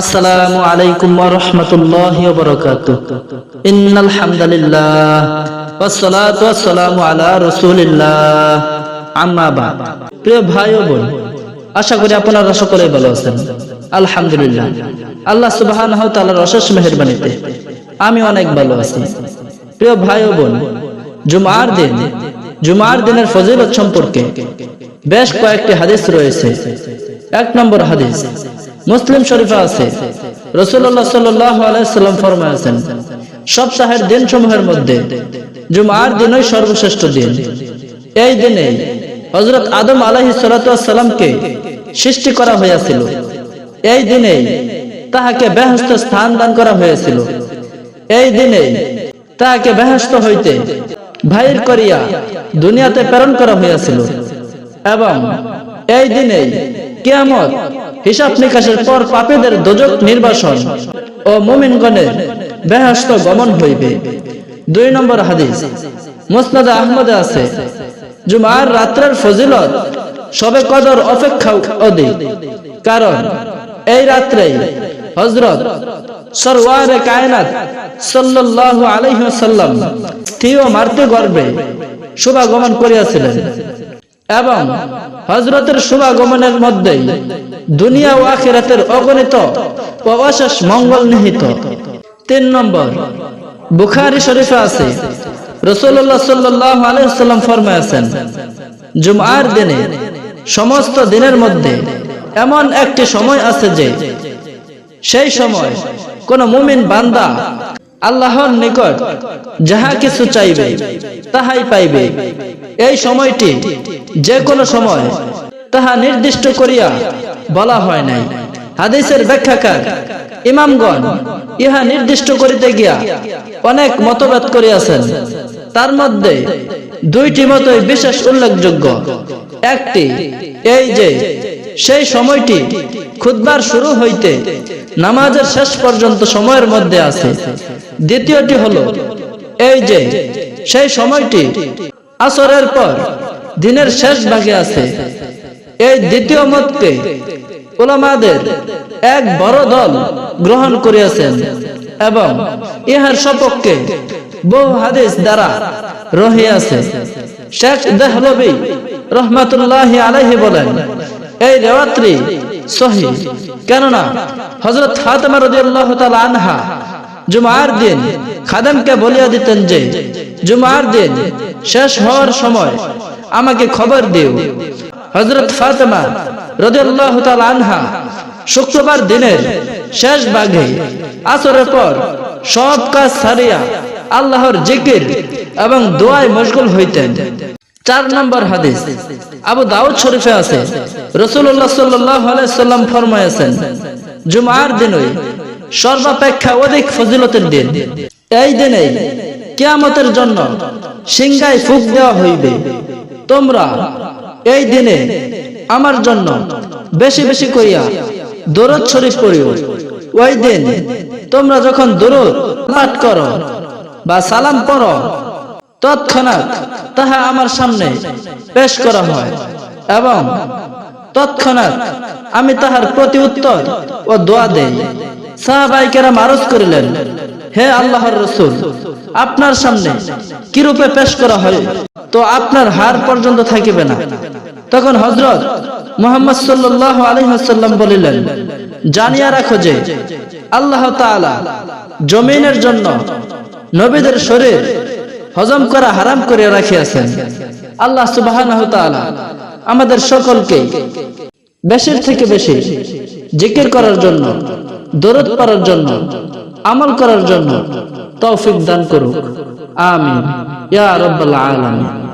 আসসালামু আলাইকুম ওয়া রাহমাতুল্লাহি ওয়া বারাকাতুহু। ইন্নাল হামদুলিল্লাহ ওয়াস সালাতু ওয়াস সালামু আলা রাসূলিল্লাহ। আম্মা বাদ। প্রিয় ভাই ও বোন, আশা করি আপনারা সকলে ভালো আছেন। আলহামদুলিল্লাহ। আল্লাহ সুবহানাহু ওয়া তাআলার অশেষ মেহেরবানিতে আমি অনেক ভালো আছি। প্রিয় ভাই ও বোন, জুমার দিন, জুমার দিনের ফজিলত সম্পর্কে বেশ কয়েকটি হাদিস রয়েছে। এক নম্বর হাদিস মুসলিম শরীফে আছে। রসুল্লাহ সাল্লাম ফরমায়াছেন, সপ্তাহের দিন সমূহের মধ্যে জুমার দিনই সর্বশ্রেষ্ঠ দিন। এই দিনে হজরত আদম আলাহি সালামকে সৃষ্টি করা হয়েছিল। এই দিনে তাহাকে বেহস্ত স্থান দান করা হয়েছিল। এই দিনে তাহাকে বেহস্ত হইতে ভাইর করিয়া দুনিয়াতে প্রেরণ করা হয়েছিল। এবং এই দিনে কিয়ামত হিসাব নিকাশের পর পাপীদের দোজক নির্বাসন ও মুমিনগণের বেহস্ত গমন হইবে। দুই নম্বর হাদিস, মুসনাদ আহমদে আছে, জুমার রাত্রের ফজিলত সবে কদর অপেক্ষা অধিক। কারণ এই রাত্রে হজরত সরওয়ারে কায়নাত সাল্লাল্লাহু আলাইহি ওয়াসাল্লাম স্থির মারতে গর্বে শুভাগমন করিয়াছিলেন। এবং হজরতের শুভাগমনের মধ্যে দুনিয়া ও আখিরাতের অগণিত ও অশেষ মঙ্গল নিহিত। তিন নম্বর, বুখারি শরীফে আছে রসুল্লাহ সাল্লাহ ফরমায়াছেন জুমার দিনে সমস্ত দিনের মধ্যে এমন একটি সময় আছে যে সেই সময় কোন মুমিন বান্দা আল্লাহর নিকট যাহা কিছু চাইবে, তাহাই পাইবে। এই সময়টি যে কোনো সময় তাহা নির্দিষ্ট করিয়া বলা হয় নাই। হাদিসের ব্যাখ্যাকার ইমামগণ ইহা নির্দিষ্ট করিতে গিয়া অনেক মতভেদ করিয়াছেন। তার মধ্যে দুইটি মতই বিশেষ উল্লেখযোগ্য। একটি এই যে সেই সময়টি খুদবার শুরু হইতে নামাজের শেষ পর্যন্ত সময়ের মধ্যে আছে। দ্বিতীয়টি হলো, এই যে সেই সময়টি আসরের পর দিনের শেষ ভাগে আছে। এই দ্বিতীয় মতকে ওলামাদের এক বড় দল গ্রহণ করিয়াছেন এবং ইহার সপক্ষে বহু হাদিস দ্বারা রহিয়াছে। শেখ দেহলবি রহমাতুল্লাহ আলাইহি বলেন এই রেওয়াত্রি সহি। কেননা হজরত ফাতেমা রাদিয়াল্লাহু আনহা জুমার দিন খাদেমকে বলিয়া দিতেন যে, জুমার দিন শেষ হওয়ার সময় আমাকে খবর দিও। হজরত ফাতেমা রাদিয়াল্লাহু তাআলা আনহা শুক্রবার দিনের শেষ ভাগে আসরের পর সব কাজ সারিয়া আল্লাহর জিকির এবং দোয়ায় মশগুল হইতেন। চার নম্বর হাদিস, আবু দাউদ শরীফে আছে রসুল্লাহ সাল্লাম ফরমায়াছেন, জুমার দিনই সর্বাপেক্ষা অধিক ফজিলতের দিন। এই দিনে কিয়ামতের জন্য সিংহায় ফুক দেওয়া হইবে। তোমরা এই দিনে আমার জন্য বেশি বেশি করিয়া দরদ শরীফ পড়িও। ওই দিন তোমরা যখন দরদ পাঠ করো বা সালাম পড়ো, তৎক্ষণাৎ তাহা আমার সামনে পেশ করা হয় এবং তৎক্ষণাৎ আমি তাহার প্রতি উত্তর ও দোয়া দেই। সাহাবাইকেরা মারজ করিলেন, হে আল্লাহর রসুল, আপনার সামনে কিরূপে পেশ করা হয়? তো আপনার হার পর্যন্ত থাকিবে না। তখন হজরত মোহাম্মদ সাল্লাহ আলহাসাল্লাম বলিলেন, জানিয়া রাখো যে আল্লাহ তাআলা জমিনের জন্য নবীদের শরীর হজম করা হারাম করে রাখিয়াছেন। আল্লাহ সুবাহ আমাদের সকলকে বেশির থেকে বেশি জিকির করার জন্য, দরদ করার জন্য, আমল করার জন্য তৌফিক দান করুক। আমিন। ইয়া রাব্বাল আলামিন।